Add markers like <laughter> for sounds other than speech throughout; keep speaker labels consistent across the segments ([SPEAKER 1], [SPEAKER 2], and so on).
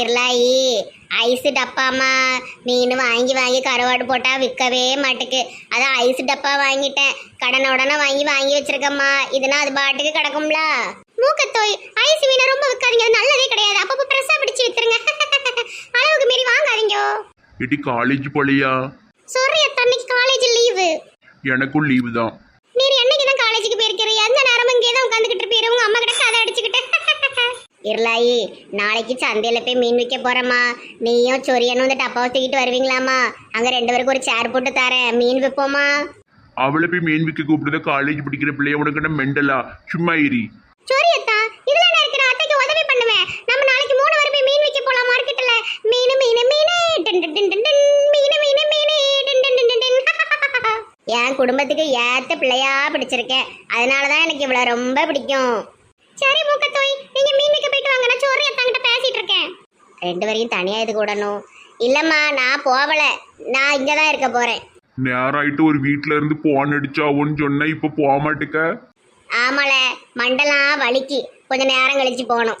[SPEAKER 1] Irulayi ice டப்பாமா மீன் வாங்கி வாங்கி கருவாடு போட்டா விற்கவே மாட்டுக்கு. அதான் ஐஸ் டப்பா வாங்கிட்டேன். கடனை உடனே வாங்கி வாங்கி வச்சிருக்கம்மா. இதுனா அது பாட்டுக்கு கிடக்கும்ல. மூக்கத்தோய் ஐஸ் மீனை ரொம்ப விற்காதீங்க அது நல்லதே கிடையாது. அப்பப்போ ப்ரெஸ்ஸாக பிடிச்சி வித்துருங்க. <laughs> அளவுக்கு மீறி வாங்காதீங்க.
[SPEAKER 2] இடி காலேஜ் போலியா?
[SPEAKER 1] Sorry அன்னைக்கு காலேஜ் லீவு
[SPEAKER 2] எனக்கும் லீவு தான்
[SPEAKER 1] நீர் என்னைக்கு தான் காலேஜுக்கு போயிருக்கிற எந்த நேரமும் இங்கே தான் உட்காந்துக்கிட்டு இருப்பீரு உங்க அம்மா கிட்ட கதை அடிச்சுக்கிட்டு இருளாயி நாளைக்கு சந்தையில போய் மீன் விற்க போறேம்மா. நீயும் சொரியனும் இந்த டப்பாவை தூக்கிட்டு வருவீங்களாம்மா. அங்க ரெண்டு பேருக்கு ஒரு சேர் போட்டு தரேன். மீன் விற்போமா
[SPEAKER 2] அவளை போய் மீன் விற்க கூப்பிடுத காலேஜ் படிக்கிற பிள்ளைய உனக்கு என்ன மெண்டலா? சும்மா இரி.
[SPEAKER 1] சொரியத்தா இதுல நான் அத்தைக்கு உதவி பண்ணுவேன். நம்ம நாளைக்கு மூணு வரை போய் மீன் விற்க போலாம் மார்க்கெட்ல மீன் மீன் மீன். டன் டன் டன் டன். மீன் மீன் மீன். டன் டன் டன் டன் டன். <laughs> என் குடும்பத்துக்கு ஏத்த பிள்ளையா பிடிச்சிருக்கேன். அதனாலதான் எனக்கு இவ்வளவு ரொம்ப பிடிக்கும். சரி மூக்கத்தோய் நீங்க மீன் வாங்க நான் சோறு அத்தாங்கிட்ட பேசிட்டு இருக்கேன் ரெண்டு பேரையும் தனியா இது கூடணும். இல்லம்மா நான் போகல நான் இங்க தான் இருக்க போறேன்.
[SPEAKER 2] நேரம் ஆயிட்டு ஒரு வீட்ல இருந்து போன் அடிச்சாவோன்னு சொன்ன இப்ப போக மாட்டுக்க?
[SPEAKER 1] ஆமால மண்டலாம் வலிக்கு. கொஞ்ச நேரம் கழிச்சு போகணும்.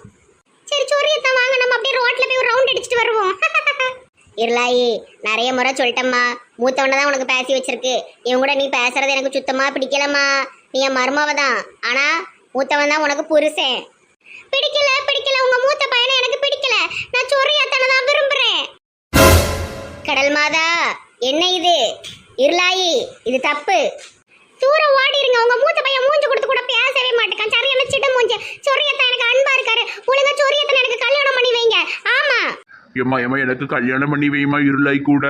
[SPEAKER 1] சரி சோரியத்தான் வாங்க. நம்ம அப்படியே ரோட்ல போய் ஒரு ரவுண்ட் அடிச்சுட்டு வருவோம். <laughs> இருளாயி நிறைய முறை சொல்லிட்டம்மா. மூத்தவன தான் உனக்கு பேசி வச்சிருக்கு. இவன் கூட நீ பேசுறது எனக்கு சுத்தமா பிடிக்கலம்மா. நீ என் மருமாவ தான் ஆனா மூத்தவன் தான் உனக்கு புருஷன். பிடிக்கல பிடிக்கல. உங்க மூத்த பையனை எனக்கு பிடிக்கல. நான் சொரியாத்தனை தான் விரும்புறேன். கடல் மாதா என்ன இது? இருளாயி இது தப்பு. தூரம் ஓடிருங்க. உங்க மூத்த பையன் மூஞ்சி கொடுத்து கூட பேசவே மாட்டேக்கான். சரியான சிட்டு மூஞ்சி. சொரியத்தான் எனக்கு அன்பா இருக்காரு. ஒழுங்கா சொரியத்தான் எனக்கு கல்யாணம் பண்ணி வைங்க. ஆமா.
[SPEAKER 2] ஏம்மா ஏம்மா எனக்கு கல்யாணம் பண்ணி வைமா இருளாய் கூட.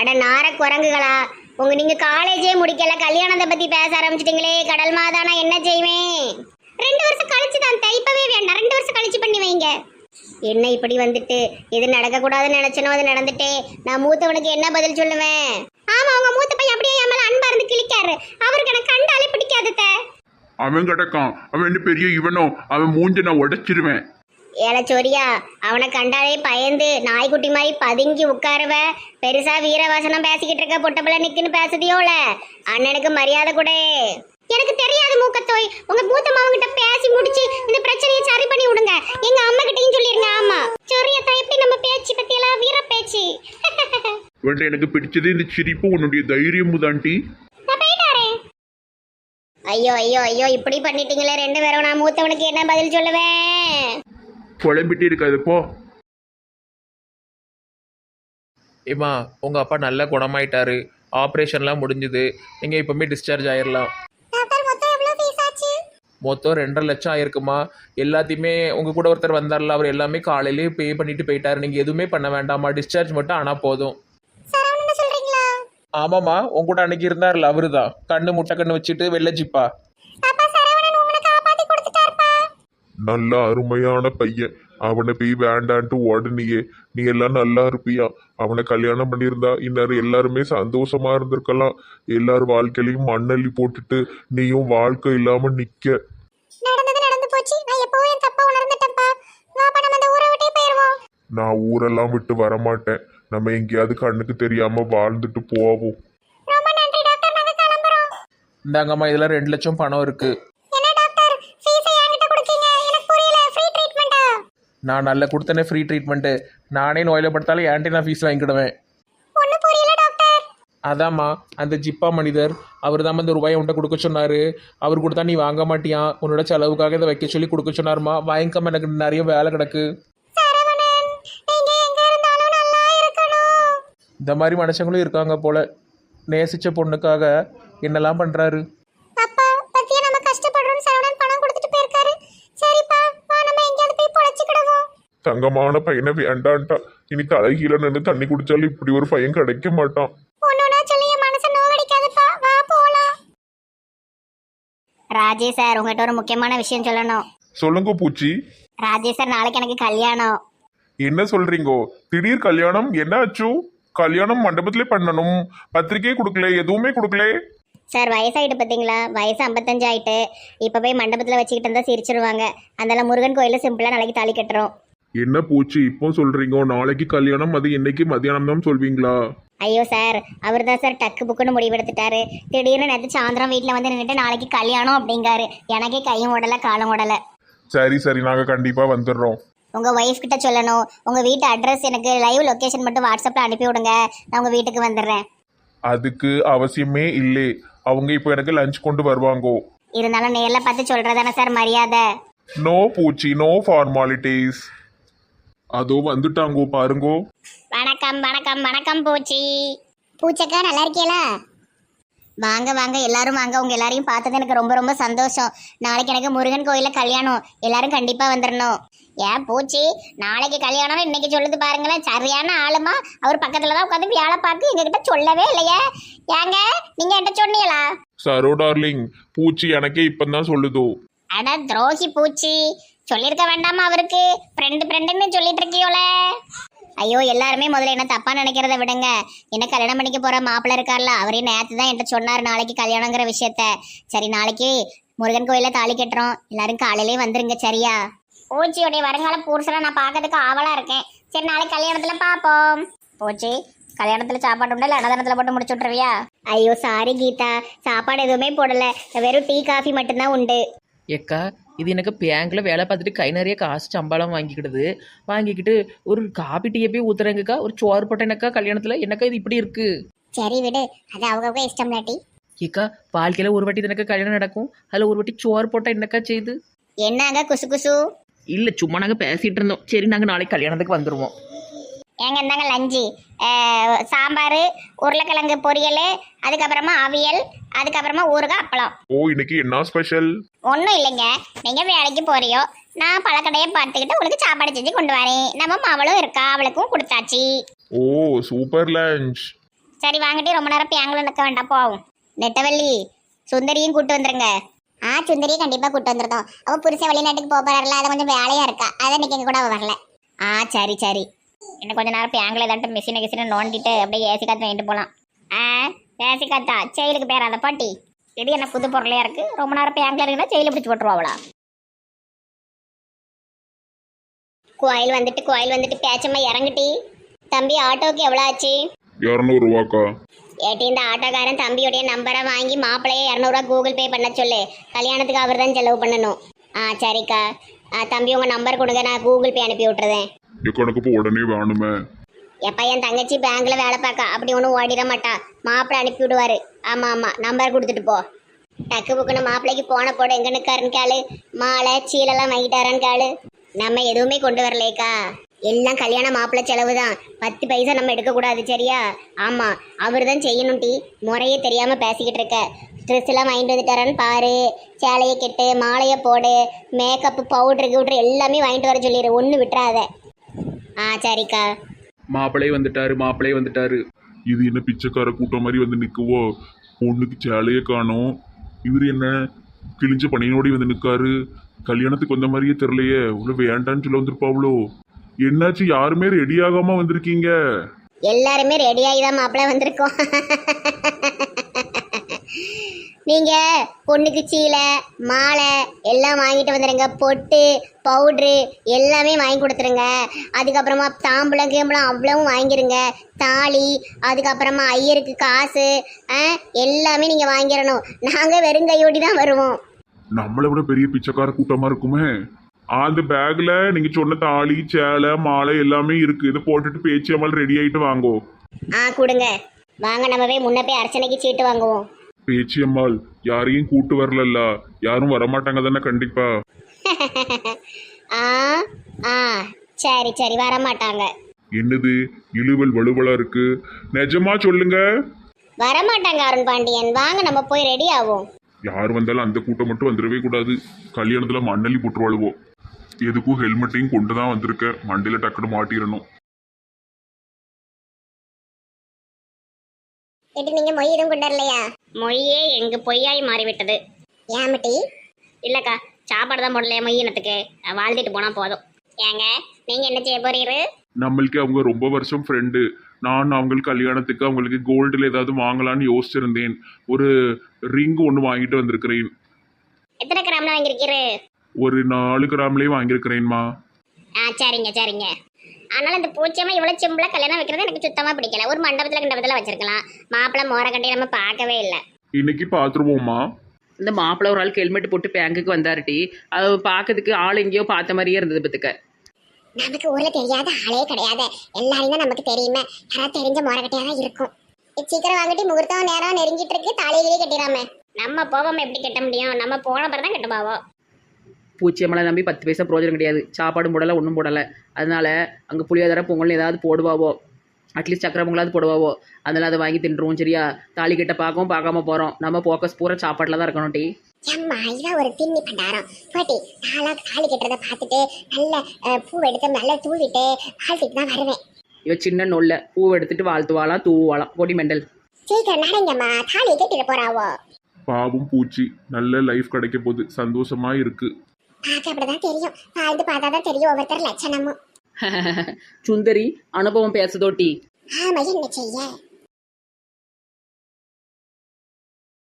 [SPEAKER 1] அட நார குரங்குகளா. உங்க நீங்க காலேஜே முடிக்கல கல்யாணத்தை பத்தி பேச ஆரம்பிச்சிட்டீங்களே கடல் மாதா நான் என்ன செய்வேன் ரெண்டு வருஷம் கழிச்சு தான் தே, இப்பவே வேண்டாம் ரெண்டு வருஷம் கழிச்சு பண்ணி வைங்க என்ன இப்படி வந்துட்டு? எது நடக்க கூடாதுன்னு நினைச்சனோ அது நடந்துட்டே. நான் மூத்தவனுக்கு என்ன பதில் சொல்லுவேன்? ஆமா உங்க மூத்த பையன் அப்படியே என் மேல அன்பா இருந்து கிழிக்காரு. அவருக்கு எனக்கு கண்டாலே பிடிக்காது தே.
[SPEAKER 2] அவன் கிடக்கான். அவன் என்ன பெரிய இவனோ? அவன் மூஞ்ச நான் உடைச்சிருவேன்.
[SPEAKER 1] ஏல சொரியா அவனை கண்டாலே பயந்து நாய்க்குட்டி மாதிரி பதுங்கி உட்காருவ. பெருசா வீரவசனம் பேசிக்கிட்டு இருக்க பொட்டப்பிள்ள நிக்குன்னு பேசுதியோல. அண்ணனுக்கு மரியாதை கூட. எனக்கு தெரியாது மூக்கத்தோய். உங்க மூத்த மாவங்கிட்ட பேசி முடிச்சு இந்த பிரச்சனையை சரி பண்ணி விடுங்க. எங்க அம்மா கிட்டயும் சொல்லிருங்க ஆமா. சொரியத்தா எப்படி நம்ம பேச்சு பத்தியெல்லாம் வீர பேச்சு? <laughs>
[SPEAKER 2] இவன்ட்ட எனக்கு பிடிச்சது இந்த சிரிப்பு உன்னுடைய தைரியம் தாண்டி
[SPEAKER 1] ஐயோ ஐயோ ஐயோ இப்படி பண்ணிட்டீங்களே ரெண்டு பேரும். நான் மூத்தவனுக்கு என்ன பதில் சொல்லுவேன்?
[SPEAKER 2] குழம்பிட்டு இருக்காது போ.
[SPEAKER 3] ஏம்மா உங்கள் அப்பா நல்ல குணமாயிட்டாரு. ஆப்ரேஷன்லாம் முடிஞ்சுது. நீங்கள் இப்போமே டிஸ்சார்ஜ் ஆயிடலாம்
[SPEAKER 1] மொத்தம்
[SPEAKER 3] ரெண்டரை லட்சம் ஆயிருக்குமா? எல்லாத்தையுமே உங்கள் கூட ஒருத்தர் வந்தார்ல அவர் எல்லாமே காலையிலேயே பே பண்ணிட்டு போயிட்டாரு. நீங்கள் எதுவுமே பண்ண வேண்டாமா டிஸ்சார்ஜ் மட்டும் ஆனால் போதும். ஆமாம்மா உங்க கூட அன்னைக்கு இருந்தார்ல அவரு தான் கண்ணு முட்டை கண்ணு வச்சுட்டு வெள்ளை ஜிப்பா.
[SPEAKER 1] அப்பா சரவணன் உங்களை காப்பாத்தி கொடுத்துட்டாருப்பா?
[SPEAKER 2] நல்ல அருமையான பையன். அவனை போய் வேண்டான்ட்டு உடனேயே நீ எல்லாம் நல்லா இருப்பியா? அவனை கல்யாணம் பண்ணியிருந்தா இந்நேரம் எல்லாருமே சந்தோஷமா இருந்திருக்கலாம். எல்லார் வாழ்க்கையிலையும் மண்ணள்ளி போட்டுட்டு நீயும் வாழ்க்கை இல்லாம நிக்க.
[SPEAKER 1] நடந்தது நடந்து போச்சு. நான் எப்பவும் என் தப்பா உணர்ந்துட்டேன்ப்பா. வாப்பா நம்ம இந்த ஊரை விட்டே போயிருவோம்.
[SPEAKER 2] நான் ஊரெல்லாம் விட்டு வரமாட்டேன். நம்ம எங்கேயாவது கண்ணுக்கு தெரியாம வாழ்ந்துட்டு போவோம்.
[SPEAKER 1] ரொம்ப நன்றி டாக்டர். நாங்க கிளம்புறோம்.
[SPEAKER 3] இந்தாங்கம்மா இதெல்லாம் ரெண்டு லட்சம் பணம் இருக்கு.
[SPEAKER 1] என்ன டாக்டர்? ஃபீஸை என்கிட்ட கொடுக்கீங்க. எனக்கு புரியல. ஃப்ரீ ட்ரீட்மெண்டா
[SPEAKER 3] நான் நல்ல கொடுத்தனே ஃப்ரீ ட்ரீட்மெண்ட்டு நானே நோயில் படுத்தாலும் ஏன்ட்டி நான் ஃபீஸ் வாங்கிக்கிடுவேன். அதாம்மா அந்த ஜிப்பா மனிதர் அவர் தான் இந்த ரூபாயை உன்ட்ட கொடுக்க சொன்னார். அவர் கொடுத்தா நீ வாங்க மாட்டியான் உன்னோட செலவுக்காக இதை வைக்க சொல்லி கொடுக்க சொன்னாருமா? வாங்கிக்காம எனக்கு நிறைய வேலை கிடக்கு.
[SPEAKER 1] சரவணன் நீங்க எங்க இருந்தாலும் நல்லா இருக்கணும்.
[SPEAKER 3] இந்த மாதிரி மனுஷங்களும் இருக்காங்க போல. நேசிச்ச பொண்ணுக்காக என்னெல்லாம் பண்ணுறாரு
[SPEAKER 1] அப்பா பத்தியா நம்ம கஷ்டப்படுறோம் சரவணன் பணம் கொடுத்துட்டு போயிருக்காரு. சரிப்பா வா நம்ம எங்கேயாவது போய் பொழைச்சிக்கிடுவோம்.
[SPEAKER 2] தங்கமான பையனை வேண்டான்ட்டா. இனி தலைகீழ நின்று தண்ணி குடிச்சாலும் இப்படி ஒரு பையன் கிடைக்க மாட்டான்
[SPEAKER 1] ஒன்னொன்னா சொல்லி என் மனசை நோவடிக்காதுப்பா வா போலாம் ராஜேஷ் சார் உங்ககிட்ட ஒரு முக்கியமான விஷயம் சொல்லணும்.
[SPEAKER 2] சொல்லுங்க பூச்சி.
[SPEAKER 1] ராஜேஷ் சார் நாளைக்கு எனக்கு கல்யாணம்.
[SPEAKER 2] என்ன சொல்றீங்கோ? திடீர் கல்யாணம்? என்ன ஆச்சு கல்யாணம் மண்டபத்திலே பண்ணணும். பத்திரிக்கை கொடுக்கல எதுவுமே கொடுக்கல.
[SPEAKER 1] சார் வயசாயிட்டு பார்த்தீங்களா வயசு ஐம்பத்தஞ்சு ஆயிட்டு இப்போ போய் மண்டபத்தில் வச்சுக்கிட்டு இருந்தால் சிரிச்சிருவாங்க. அதனால முருகன் கோயிலில் சிம்பிளாக நாளைக்கு தாலி கட்டுறோம்.
[SPEAKER 2] என்ன பூச்சி இப்போ சொல்றீங்க? நாளைக்கு கல்யாணம் அது இன்னைக்கு மதியானம் தான் சொல்வீங்களா?
[SPEAKER 1] ஐயோ சார் அவர் தான் சார் டக்கு புக்குன்னு முடிவெடுத்துட்டாரு. திடீர்னு நேற்று சாயந்தரம் வீட்டில் வந்து நின்றுட்டு நாளைக்கு கல்யாணம் அப்படிங்காரு. எனக்கே கையும் ஓடலை காலும் ஓடலை.
[SPEAKER 2] சரி சரி நாங்க கண்டிப்பா வந்துடுறோம்.
[SPEAKER 1] உங்க ஒய்ஃப் கிட்ட சொல்லணும். உங்க வீட்டு அட்ரஸ் எனக்கு லைவ் லொகேஷன் மட்டும் வாட்ஸ்அப்ல அனுப்பி விடுங்க. நான் உங்க வீட்டுக்கு வந்துடுறேன்.
[SPEAKER 2] அதுக்கு அவசியமே இல்லை. அவங்க இப்போ எனக்கு லஞ்ச் கொண்டு வருவாங்கோ.
[SPEAKER 1] இருந்தாலும் நேர்ல பார்த்து சொல்றதானே சார் மரியாதை?
[SPEAKER 2] நோ பூச்சி நோ ஃபார்மாலிட்டிஸ் அதோ வந்துட்டாங்கோ பாருங்கோ.
[SPEAKER 1] வணக்கம் வணக்கம் வணக்கம் பூச்சி. பூச்சக்கா நல்லா இருக்கீங்களா? வாங்க வாங்க எல்லாரும் வாங்க. உங்க எல்லாரையும் பார்த்தது எனக்கு ரொம்ப ரொம்ப சந்தோஷம். நாளைக்கு எனக்கு முருகன் கோயில்ல கல்யாணம். எல்லாரும் கண்டிப்பா வந்துடணும் ஏன் பூச்சி? நாளைக்கு கல்யாணம் இன்னைக்கு சொல்லுது பாருங்களேன். சரியான ஆளுமா? அவர் பக்கத்துல தான் உட்காந்து வேலை பார்த்து எங்ககிட்ட சொல்லவே இல்லையே. ஏங்க நீங்க என்கிட்ட சொன்னீங்களா?
[SPEAKER 2] சரோ டார்லிங் பூச்சி எனக்கே இப்பதான் சொல்லுதோ.
[SPEAKER 1] அட துரோகி பூச்சி. சொல்லியிருக்க வேண்டாமா அவருக்கு? ஃப்ரெண்டு ஃப்ரெண்டுன்னு சொல்லிட்டு இருக்கியோல? ஐயோ எல்லாருமே முதல்ல என்ன தப்பா நினைக்கிறத விடுங்க. என்ன கல்யாணம் பண்ணிக்க போற மாப்பிள்ள இருக்கார்ல அவரே நேத்து தான் என்கிட்ட சொன்னார் நாளைக்கு கல்யாணங்கிற விஷயத்த. சரி நாளைக்கு முருகன் கோயில தாலி கட்டுறோம். எல்லாரும் காலையிலே வந்துருங்க சரியா? பூச்சியோடைய வருங்கால புருஷனை நான் பார்க்கறதுக்கு ஆவலா இருக்கேன். சரி நாளைக்கு கல்யாணத்துல பாப்போம் பூச்சி கல்யாணத்துல சாப்பாடு உண்டா இல்லை அன்னதானத்துல போட்டு முடிச்சு விட்ருவியா ஐயோ சாரி கீதா. சாப்பாடு எதுவுமே போடல. வெறும் டீ காஃபி மட்டும்தான் உண்டு.
[SPEAKER 4] ஏக்கா இது எனக்கு பேங்க்ல வேலை பார்த்துட்டு கை நிறைய காசு சம்பளம் வாங்கிக்கிடுது. வாங்கிக்கிட்டு ஒரு காபி டீயை போய் ஊத்துறேங்கக்கா. ஒரு சோறு போட்ட எனக்கா கல்யாணத்தில். என்னக்கா இது இப்படி இருக்கு?
[SPEAKER 1] சரி விடு. அது அவங்கவுங்க இஷ்டம் இல்லாட்டி.
[SPEAKER 4] ஏக்கா வாழ்க்கையில் ஒரு வாட்டி எனக்கு கல்யாணம் நடக்கும். அதில் ஒரு வாட்டி சோறு போட்டால் என்னக்கா செய்யுது
[SPEAKER 1] என்னங்க குசு குசு?
[SPEAKER 4] இல்லை சும்மா நாங்கள் பேசிகிட்டு இருந்தோம். சரி நாங்கள் நாளைக்கு கல்யாணத்துக்கு வந்துடுவோம்
[SPEAKER 1] ஏங்க இந்தாங்க லஞ்சு. சாம்பார் உருளைக்கிழங்கு பொரியல் அதுக்கப்புறமா அவியல் அதுக்கப்புறமா ஊறுகாய் அப்பளம்.
[SPEAKER 2] ஓ இன்னைக்கு என்ன ஸ்பெஷல்?
[SPEAKER 1] ஒன்றும் இல்லைங்க. நீங்கள் வேலைக்கு போறியோ நான் பழக்கடையை பார்த்துக்கிட்டு உங்களுக்கு சாப்பாடு செஞ்சு கொண்டு வரேன். நம்ம அவளும் இருக்கா அவளுக்கும் கொடுத்தாச்சு.
[SPEAKER 2] ஓ சூப்பர் லஞ்ச்.
[SPEAKER 1] சரி வாங்கிட்டு ரொம்ப நேரம் பேங்கில் நிற்க வேண்டாம் போவோம். நெட்டவள்ளி சுந்தரியும் கூட்டு வந்துருங்க. ஆ சுந்தரியும் கண்டிப்பாக கூட்டு வந்துருந்தோம் அவள் புருஷன் வெளிநாட்டுக்கு போக போறாருல அது கொஞ்சம் வேலையாக இருக்கா? அதை இன்னைக்கு எங்க கூட அவ வரல. ஆ சரி சரி. இன்னும் கொஞ்ச நேரம் பேங்கில் ஏதாட்டும் மிஷினை கிஷினை நோண்டிட்டு அப்படியே ஏசி காத்து வாங்கிட்டு போகலாம் ஆ ஏசி காத்தா? செயலுக்கு பேர் அதை பாட்டி. இது என்ன புது பொருளையா இருக்கு? ரொம்ப நேரம் பேங்கில் இருக்குன்னா செயல பிடிச்சி போட்டுருவாங்களா கோயில் வந்துட்டு கோயில் வந்துட்டு பேச்சம்மா இறங்குட்டி. தம்பி ஆட்டோவுக்கு எவ்வளோ ஆச்சு?
[SPEAKER 2] இரநூறுவாக்கா.
[SPEAKER 1] ஏட்டி இந்த ஆட்டோக்காரன் தம்பியோடைய நம்பரை வாங்கி மாப்பிள்ளையே இரநூறுவா கூகுள் பே பண்ண சொல்லு. கல்யாணத்துக்கு அவர் தான் செலவு பண்ணணும். ஆ சரிக்கா. தம்பி உங்கள் நம்பர் கொடுங்க. நான் கூகுள் பே அனுப்பி விட்டுறேன்.
[SPEAKER 2] எனக்கு இப்போ உடனே வேணுமே.
[SPEAKER 1] எப்பா என் தங்கச்சி பேங்க்ல வேலை பார்க்க அப்படி ஒன்றும் ஓடிட மாட்டா. மாப்பிள்ளை அனுப்பி விடுவாரு. ஆமா ஆமா நம்பர் கொடுத்துட்டு போ. டக்கு புக்குன்னு மாப்பிள்ளைக்கு போன போட. எங்க நிற்காருன்னு கேளு. மாலை சீலெல்லாம் வாங்கிட்டாரான்னு கேளு. நம்ம எதுவுமே கொண்டு வரலேக்கா எல்லாம் கல்யாண மாப்பிள்ளை செலவு தான் பத்து பைசா நம்ம எடுக்கக்கூடாது சரியா? ஆமாம் அவர் தான் செய்யணும் டி. முறையே தெரியாமல் பேசிக்கிட்டு இருக்க. ட்ரெஸ் எல்லாம் வாங்கிட்டு வந்துட்டாரான்னு பாரு. சேலையை கெட்டு மாலையை போடு. மேக்கப்பு பவுட்ரு கிவுட்ரு எல்லாமே வாங்கிட்டு வர சொல்லிடு ஒன்று விட்டுறாத. ஆ சரிக்கா.
[SPEAKER 4] மாப்பிள்ளை வந்துட்டாரு மாப்பிள்ளை வந்துட்டாரு.
[SPEAKER 2] இது என்ன பிச்சைக்கார கூட்டம் மாதிரி வந்து நிற்குவோ பொண்ணுக்கு சேலையே காணோம். இவர் என்ன கிழிஞ்ச பணியோடி வந்து நிற்காரு கல்யாணத்துக்கு வந்த மாதிரியே தெரியலையே. உள்ள வேண்டான்னு சொல்ல வந்திருப்பாவளோ? என்னாச்சு யாருமே ரெடி ஆகாம வந்திருக்கீங்க?
[SPEAKER 1] எல்லாருமே ரெடியாகி தான் மாப்பிள்ளை வந்திருக்கோம். <laughs> நீங்க பொண்ணுக்கு சீலை மாலை எல்லாம் வாங்கிட்டு வந்துடுங்க பொட்டு பவுட்ரு எல்லாமே வாங்கி கொடுத்துருங்க. அதுக்கப்புறமா தாம்பூலம் கீம்பளம் அவ்வளவும் வாங்கிருங்க. தாலி அதுக்கப்புறமா ஐயருக்கு காசு எல்லாமே நீங்கள் வாங்கிடணும். நாங்கள் வெறுங்கையோடி தான் வருவோம்.
[SPEAKER 2] நம்மளை விட பெரிய பிச்சைக்கார கூட்டமா இருக்குமே? அந்த பேக்ல நீங்க சொன்ன தாலி சேலை மாலை எல்லாமே இருக்கு. இதை போட்டுட்டு பேச்சு அம்மாள் ரெடி ஆயிட்டு வாங்கோ.
[SPEAKER 1] ஆ கொடுங்க. வாங்க நம்ம போய் முன்ன போய் அர்ச்சனைக்கு சீட்டு வாங்குவோம்.
[SPEAKER 2] பேச்சு அம்மாள். யாரையும் கூட்டு வரலல்ல. யாரும் வரமாட்டாங்க தானே கண்டிப்பா. <laughs>
[SPEAKER 1] ஆ ஆ சரி சரி வர மாட்டாங்க
[SPEAKER 2] என்னது? இழுவல் வலுவலா இருக்கு. நிஜமா சொல்லுங்க.
[SPEAKER 1] வர மாட்டாங்க அருண் பாண்டியன். வாங்க நம்ம போய் ரெடி ஆவோம்.
[SPEAKER 2] யார் வந்தாலும் அந்த கூட்டம் மட்டும் வந்துடவே கூடாது. கல்யாணத்துல மண்ணலி போட்டுருவாளுவோம் எதுக்கும் ஹெல்மெட்டையும் கொண்டு தான் வந்திருக்க. மண்டையில டக்குனு மாட்டிடணும்.
[SPEAKER 1] எட்டு நீங்க மொய் எதுவும் கொண்டு வரலையா? மொய்யே எங்க பொய்யாய் மாறிவிட்டது. ஏமட்டி இல்லக்கா சாப்பாடு தான் போடலையா மொய் இனத்துக்கு? வாழ்ந்துட்டு போனா போதும். ஏங்க நீங்க என்ன செய்ய போறீரு?
[SPEAKER 2] நம்மளுக்கு அவங்க ரொம்ப வருஷம் ஃப்ரெண்டு நான் அவங்களுக்கு கல்யாணத்துக்கு அவங்களுக்கு கோல்டில் ஏதாவது வாங்கலாம்னு யோசிச்சிருந்தேன். ஒரு ரிங் ஒன்று வாங்கிட்டு வந்திருக்கிறேன்.
[SPEAKER 1] எத்தனை கிராம்ல வாங்கியிருக்கீரு?
[SPEAKER 2] ஒரு நாலு கிராம்லேயே வாங்கியிருக்கிறேன்மா.
[SPEAKER 1] ஆ சரிங்க சரிங்க. ஆனாலும் இந்த பூச்சியம்மா இவ்வளவு சிம்பிளா கல்யாணம் வைக்கிறது எனக்கு சுத்தமா பிடிக்கல. ஒரு மண்டபத்துல கண்டபத்துல வச்சிருக்கலாம். மாப்பிள்ளை மோர கண்டி நம்ம பார்க்கவே இல்லை.
[SPEAKER 2] இன்னைக்கு பார்த்துருவோம்மா
[SPEAKER 4] இந்த மாப்பிள்ளை ஒரு ஆளுக்கு ஹெல்மெட் போட்டு பேங்குக்கு வந்தாருட்டி அது பார்க்கறதுக்கு ஆள் எங்கேயோ பார்த்த மாதிரியே இருந்தது பத்துக்க.
[SPEAKER 1] நமக்கு ஊர்ல தெரியாத ஆளே கிடையாது. எல்லாரையும் தான் நமக்கு தெரியுமே. யாராவது தெரிஞ்ச முறைகட்டையா தான் இருக்கும். சீக்கிரம் வாங்கிட்டு முகூர்த்தம் நேரம் நெருங்கிட்டு இருக்கு. தாலியிலேயே கட்டிடாம. நம்ம போவோம் எப்படி கட்ட முடியும்? நம்ம போன பிறகு தான் கட்ட போவோம்
[SPEAKER 4] பூச்சியம்மளை நம்பி பத்து பைசா பிரோஜனம் கிடையாது. சாப்பாடும் போடலை ஒன்றும் போடலை. அதனால அங்கே புளியோதரை பொங்கல் ஏதாவது போடுவாவோ அட்லீஸ்ட் சக்கரை பொங்கலாவது போடுவாவோ அதனால அதை வாங்கி தின்றுவோம் சரியா? தாலி கிட்ட பார்க்கவும் பார்க்காம போகிறோம் நம்ம ஃபோக்கஸ் பூரா சாப்பாட்டில் தான் இருக்கணும் டி
[SPEAKER 1] ஏம்மா இதான் ஒரு திண்ணி பண்டாரம். பாட்டி நாளா தாலி கட்டுறத பார்த்துட்டு நல்ல அஹ், பூ எடுத்து நல்லா தூவிட்டு வாழ்த்துட்டு தான் வருவேன்.
[SPEAKER 4] இவ சின்ன நொல்ல. பூவை எடுத்துட்டு வாழ்த்துவாளாம் தூவாளாம் பொடி மெண்டல்.
[SPEAKER 1] சீக்கிரம் நடங்கம்மா. போறாவோ?
[SPEAKER 2] பாவம் பூச்சி. நல்ல லைஃப் கிடைக்க போகுது. சந்தோஷமா இருக்கு.
[SPEAKER 1] பார்க்க அப்படிதான் தெரியும். வாழ்ந்து பார்த்தா தான் தெரியும் ஒவ்வொருத்தர் லட்சணமும். <laughs>
[SPEAKER 4] சுந்தரி அனுபவம் பேசுதோட்டி
[SPEAKER 1] ஆமா என்ன செய்ய.